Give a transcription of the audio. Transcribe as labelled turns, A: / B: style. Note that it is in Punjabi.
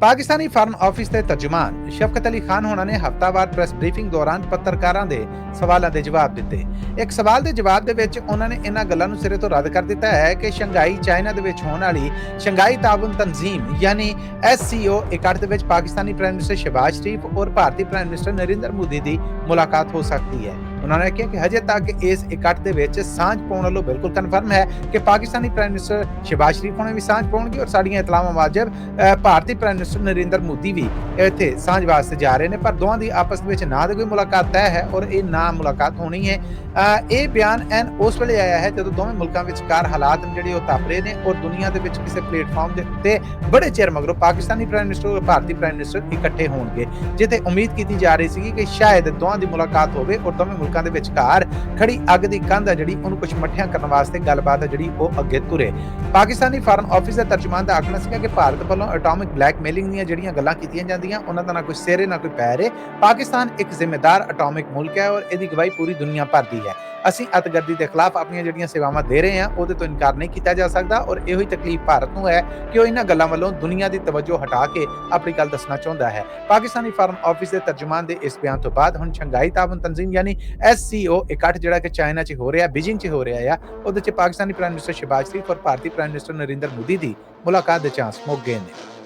A: ਪਾਕਿਸਤਾਨੀ ਫਾਰਨ ਆਫਿਸ ਦੇ ਤਰਜਮਾਨ ਸ਼ਫਕਤ ਅਲੀ ਖਾਨ ਹੋਣਾ ਨੇ ਹਫਤਾਵਾਰ ਪ੍ਰੈਸ ਬਰੀਫਿੰਗ ਦੌਰਾਨ ਪੱਤਰਕਾਰਾਂ ਦੇ ਸਵਾਲਾਂ ਦੇ ਜਵਾਬ ਦਿੱਤੇ। ਇੱਕ ਸਵਾਲ ਦੇ ਜਵਾਬ ਦੇ ਵਿੱਚ ਉਹਨਾਂ ਨੇ ਇਹਨਾਂ ਗੱਲਾਂ ਨੂੰ ਸਿਰੇ ਤੋਂ ਰੱਦ ਕਰ ਦਿੱਤਾ ਹੈ ਕਿ ਸ਼ੰਘਾਈ ਚਾਈਨਾ ਦੇ ਵਿੱਚ ਹੋਣ ਵਾਲੀ ਸ਼ੰਘਾਈ ਤਾਬਨ ਤਨਜ਼ੀਮ, ਯਾਨੀ SCO ਇਕੱਠ ਦੇ ਵਿੱਚ ਪਾਕਿਸਤਾਨੀ ਪ੍ਰਾਈਮ ਮਿਨਿਸਟਰ ਸ਼ਹਿਬਾਜ਼ ਸ਼ਰੀਫ ਔਰ ਭਾਰਤੀ ਪ੍ਰਾਈਮ ਮਿਨਿਸਟਰ ਨਰਿੰਦਰ ਮੋਦੀ ਦੀ ਮੁਲਾਕਾਤ ਹੋ ਸਕਦੀ ਹੈ। ਉਹਨਾਂ ਨੇ ਕਿਹਾ ਕਿ ਹਜੇ ਤੱਕ ਇਸ ਇਕੱਠ ਦੇ ਵਿੱਚ ਸਾਂਝ ਪਾਉਣ ਵੱਲੋਂ ਬਿਲਕੁਲ ਕਨਫਰਮ ਹੈ ਕਿ ਪਾਕਿਸਤਾਨੀ ਪ੍ਰਾਈਮ ਮਿਨਿਸਟਰ ਸ਼ਿਬਾਜ਼ ਸ਼ਰੀਫ ਹੋਣੇ ਵੀ ਸਾਂਝ ਪਾਉਣਗੇ ਔਰ ਸਾਡੀਆਂ ਇਤਲਾਹਾਂ ਵਾਜਬ ਭਾਰਤੀ ਪ੍ਰਾਈਮ ਮਿਨਿਸਟਰ ਨਰਿੰਦਰ ਮੋਦੀ ਵੀ ਇੱਥੇ ਸਾਂਝ ਵਾਸਤੇ ਜਾ ਰਹੇ ਨੇ, ਪਰ ਦੋਵਾਂ ਦੀ ਆਪਸ ਵਿੱਚ ਨਾ ਤਾਂ ਕੋਈ ਮੁਲਾਕਾਤ ਤੈਅ ਹੈ ਔਰ ਇਹ ਨਾ ਮੁਲਾਕਾਤ ਹੋਣੀ ਹੈ। ਇਹ ਬਿਆਨ ਐਨ ਉਸ ਵੇਲੇ ਆਇਆ ਹੈ ਜਦੋਂ ਦੋਵੇਂ ਮੁਲਕਾਂ ਵਿਚਕਾਰ ਹਾਲਾਤ ਨੇ ਜਿਹੜੇ ਉਹ ਤਪ ਰਹੇ ਨੇ ਔਰ ਦੁਨੀਆ ਦੇ ਵਿੱਚ ਕਿਸੇ ਪਲੇਟਫਾਰਮ ਦੇ ਉੱਤੇ ਬੜੇ ਚਿਰ ਮਗਰੋਂ ਪਾਕਿਸਤਾਨੀ ਪ੍ਰਾਈਮ ਮਿਨਿਸਟਰ ਔਰ ਭਾਰਤੀ ਪ੍ਰਾਈਮ ਮਿਨਿਸਟਰ ਇਕੱਠੇ ਹੋਣਗੇ, ਜਿੱਥੇ ਉਮੀਦ ਕੀਤੀ ਜਾ ਰਹੀ ਸੀ ਕਿ ਸ਼ਾਇਦ ਦੋਵਾਂ ਦੀ ਮੁਲਾਕਾਤ ਹੋਵੇ ਔਰ ਦੋਵੇਂ ਮੁਲਕਾਂ ਦੇ ਵਿਚਕਾਰ ਖੜੀ ਅੱਗ ਦੀ ਕੰਧ ਹੈ ਜਿਹੜੀ ਉਹਨੂੰ ਕੁਝ ਮੱਠਿਆਂ ਕਰਨ ਵਾਸਤੇ ਗੱਲਬਾਤ ਹੈ ਜਿਹੜੀ ਉਹ ਅੱਗੇ ਤੁਰੇ। ਪਾਕਿਸਤਾਨੀ ਫਾਰਨ ਆਫਿਸ ਦੇ ਤਰਜਮਾਨ ਦਾ ਆਖਣਾ ਸੀਗਾ ਕਿ ਭਾਰਤ ਵੱਲੋਂ ਐਟੋਮਿਕ ਬਲੈਕਮੇਲਿੰਗ ਦੀਆਂ ਜਿਹੜੀਆਂ ਗੱਲਾਂ ਕੀਤੀਆਂ ਜਾਂਦੀਆਂ, ਉਹਨਾਂ ਦਾ ਨਾ ਕੋਈ ਸਿਰੇ, ਨਾ ਕੋਈ ਪੈਰ ਹੈ ਪਾਕਿਸਤਾਨ ਇੱਕ ਜ਼ਿੰਮੇਦਾਰ ਐਟੋਮਿਕ ਮੁਲਕ ਹੈ ਔਰ ਇਹਦੀ ਗਵਾਹੀ ਪੂਰੀ ਦੁਨੀਆ ਭਰ ਦੀ ਹੈ। ਅਸੀਂ ਅਤਗਰਦੀ ਦੇ ਖਿਲਾਫ ਆਪਣੀਆਂ ਜਿਹੜੀਆਂ ਸੇਵਾਵਾਂ ਦੇ ਰਹੇ ਹਾਂ, ਉਹਦੇ ਤੋਂ ਇਨਕਾਰ ਨਹੀਂ ਕੀਤਾ ਜਾ ਸਕਦਾ ਔਰ ਇਹੋ ਹੀ ਤਕਲੀਫ ਭਾਰਤ ਨੂੰ ਹੈ ਕਿ ਉਹ ਇਹਨਾਂ ਗੱਲਾਂ ਵੱਲੋਂ ਦੁਨੀਆ ਦੀ ਤਵੱਜੋ ਹਟਾ ਕੇ ਆਪਣੀ ਗੱਲ ਦੱਸਣਾ ਚਾਹੁੰਦਾ ਹੈ। ਪਾਕਿਸਤਾਨੀ ਫਾਰਮ ਆਫਿਸ ਦੇ ਤਰਜਮਾਨ ਦੇ ਇਸ ਬਿਆਨ ਤੋਂ ਬਾਅਦ ਹੁਣ ਸ਼ੰਘਾਈ ਤਾਬਨ ਤਨਜ਼ੀਮ ਯਾਨੀ SCO ਇਕੱਠ ਜਿਹੜਾ ਕਿ ਚਾਈਨਾ 'ਚ ਹੋ ਰਿਹਾ, ਬੀਜਿੰਗ 'ਚ ਹੋ ਰਿਹਾ ਆ, ਉਹਦੇ 'ਚ ਪਾਕਿਸਤਾਨੀ ਪ੍ਰਾਈਮ ਮਿਨਿਸਟਰ ਸ਼ਿਬਾਜ਼ ਸ਼ਰੀਫ ਔਰ ਭਾਰਤੀ ਪ੍ਰਾਈਮ ਮਿਨਿਸਟਰ ਨਰਿੰਦਰ ਮੋਦੀ ਦੀ ਮੁਲਾਕਾਤ ਦੇ ਚਾਂਸ ਮੁੱਕ ਗਏ ਨੇ।